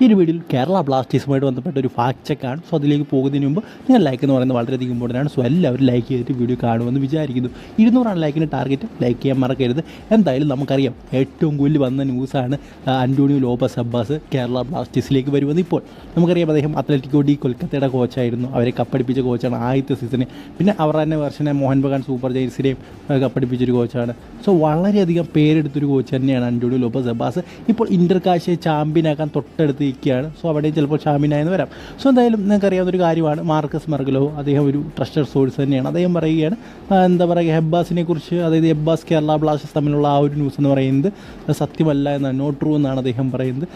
ഈ ഒരു വീഡിയോയിൽ കേരള ബ്ലാസ്റ്റേഴ്സുമായിട്ട് ബന്ധപ്പെട്ട ഒരു ഫാക്ട് ചെക്കാണ് സോ അതിലേക്ക് പോകുന്നതിന് മുമ്പ് നിങ്ങൾ ലൈക്ക് എന്ന് പറയുന്നത് വളരെയധികം ഇമ്പോർട്ടന്റ് ആണ്. സോ എല്ലാവരും ലൈക്ക് ചെയ്തിട്ട് വീഡിയോ കാണുമെന്ന് വിചാരിക്കുന്നു. ഇരുന്നൂറാണ് ലൈക്കിന്റെ ടാർഗറ്റ് ലൈക്ക് ചെയ്യാൻ മറക്കരുത്. എന്തായാലും നമുക്കറിയാം ഏറ്റവും കൂടുതൽ വന്ന ന്യൂസാണ് അന്റോണിയോ ലോബസ് അബ്ബാസ് കേരള ബ്ലാസ്റ്റേഴ്സിലേക്ക് വരുമെന്ന് ഇപ്പോൾ. നമുക്കറിയാം അദ്ദേഹം അത്ലറ്റിക്കോ ഡി കൊൽക്കത്തയുടെ കോച്ചായിരുന്നു അവരെ കപ്പടിപ്പിച്ച കോച്ചാണ് ആദ്യത്തെ സീസണിൽ പിന്നെ അവർ തന്നെ വർഷനെ മോഹൻ ബഗാൻ സൂപ്പർ ജയൻസിനെയും കപ്പടിപ്പിച്ചൊരു കോച്ചാണ് സോ വളരെയധികം പേരെടുത്തൊരു കോച്ച് തന്നെയാണ് അന്റോണിയോ ലോബസ് അബ്ബാസ്. ഇപ്പോൾ ഇന്റർ കാശയെ ചാമ്പ്യനാക്കാൻ തൊട്ടടുത്ത് നിൽക്കുകയാണ് സോ അവിടെയും ചിലപ്പോൾ ഷാമിനായെന്ന് വരാം. സോ എന്തായാലും നിങ്ങൾക്ക് അറിയാവുന്ന ഒരു കാര്യമാണ്. മാർക്കസ് മർഗലോ അദ്ദേഹം ഒരു ട്രസ്റ്റഡ് സോഴ്സ് തന്നെയാണ്. അദ്ദേഹം പറയുകയാണ് എന്താ പറയുക ഹെബ്ബാസിനെ കുറിച്ച് അതായത് ഹെബ്ബാസ് കേരള ബ്ലാസ്റ്റേഴ്സ് തമ്മിലുള്ള ആ ഒരു ന്യൂസ് എന്ന് പറയുന്നത് സത്യമല്ല എന്നാണ് നോട്ട് ട്രൂ എന്നാണ് അദ്ദേഹം പറയുന്നത്.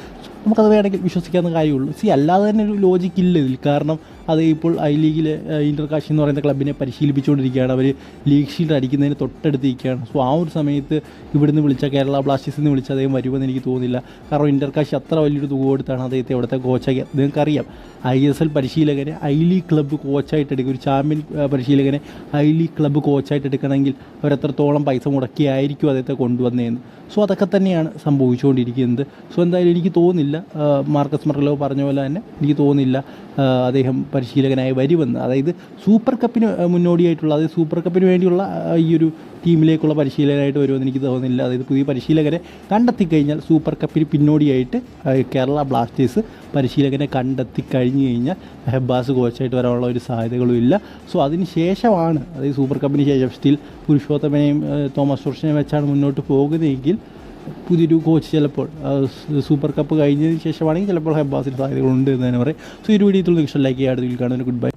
നമുക്കത് വേണമെങ്കിൽ വിശ്വസിക്കാവുന്ന കാര്യമുള്ളൂ. സി അല്ലാതെ തന്നെ ഒരു ലോജിക്ക് ഇല്ല ഇതിൽ. കാരണം അത് ഇപ്പോൾ ഐ ലീഗിലെ ഇന്റർ കാശി എന്ന് പറയുന്ന ക്ലബിനെ പരിശീലിപ്പിച്ചുകൊണ്ടിരിക്കുകയാണ്. അവർ ലീഗ് ഷീൽഡ് അടിക്കുന്നതിന് തൊട്ടടുത്തിരിക്കുകയാണ്. സോ ആ ഒരു സമയത്ത് ഇവിടുന്ന് വിളിച്ച കേരള ബ്ലാസ്റ്റേഴ്സിൽ നിന്ന് വിളിച്ച അദ്ദേഹം വരുമെന്ന് എനിക്ക് തോന്നുന്നില്ല. കാരണം ഇന്റർ കാശി അത്ര വലിയൊരു തുക കൊടുത്താണ് അദ്ദേഹത്തെ ഇവിടുത്തെ കോച്ചാക്കി നിങ്ങൾക്കറിയാം. ഐ എസ് എൽ പരിശീലകനെ ഐ ലീഗ് ക്ലബ്ബ് കോച്ചായിട്ട് എടുക്കുക. ഒരു ചാമ്പ്യൻ പരിശീലകനെ ഐ ലീഗ് ക്ലബ്ബ് കോച്ചായിട്ട് എടുക്കണമെങ്കിൽ അവരെത്രത്തോളം പൈസ മുടക്കിയായിരിക്കും അദ്ദേഹത്തെ കൊണ്ടുവന്നതെന്ന് സോ അതൊക്കെ തന്നെയാണ് സംഭവിച്ചുകൊണ്ടിരിക്കുന്നത്. സോ എന്തായാലും എനിക്ക് തോന്നുന്നില്ല മാർക്കസ് മർലോ പറഞ്ഞ പോലെ തന്നെ എനിക്ക് തോന്നുന്നില്ല അദ്ദേഹം പരിശീലകനായി വരുമെന്ന്. അതായത് സൂപ്പർ കപ്പിന് മുന്നോടിയായിട്ടുള്ള അതായത് സൂപ്പർ കപ്പിന് വേണ്ടിയുള്ള ഈ ഒരു ടീമിലേക്കുള്ള പരിശീലകനായിട്ട് വരുമെന്ന് എനിക്ക് തോന്നുന്നില്ല. അതായത് പുതിയ പരിശീലകരെ കണ്ടെത്തിക്കഴിഞ്ഞാൽ സൂപ്പർ കപ്പിന് പിന്നോടിയായിട്ട് കേരള ബ്ലാസ്റ്റേഴ്സ് പരിശീലകനെ കണ്ടെത്തി കഴിഞ്ഞ് കഴിഞ്ഞാൽ ഹെബ്ബാസ് കോച്ചായിട്ട് വരാനുള്ള ഒരു സാധ്യതകളും ഇല്ല. സോ അതിന് ശേഷമാണ് അതായത് സൂപ്പർ കപ്പിന് ശേഷം സ്റ്റിൽ പുരുഷോത്തമനെയും തോമസ് ടോർഷിനെയും വെച്ചാണ് മുന്നോട്ട് പോകുന്നതെങ്കിൽ പുതിയൊരു കോച്ച് ചിലപ്പോൾ സൂപ്പർ കപ്പ് കഴിഞ്ഞതിന് ശേഷമാണെങ്കിൽ ചിലപ്പോൾ ഹെബ്ബാസിന് സാധ്യതകളുണ്ട് എന്ന് തന്നെ പറയും. സോ ഈ വീഡിയോ നിങ്ങൾക്ക് ഇഷ്ടം ലൈക്ക് ചെയ്യാതെ കാണുന്നതിന് ഗുഡ് ബൈ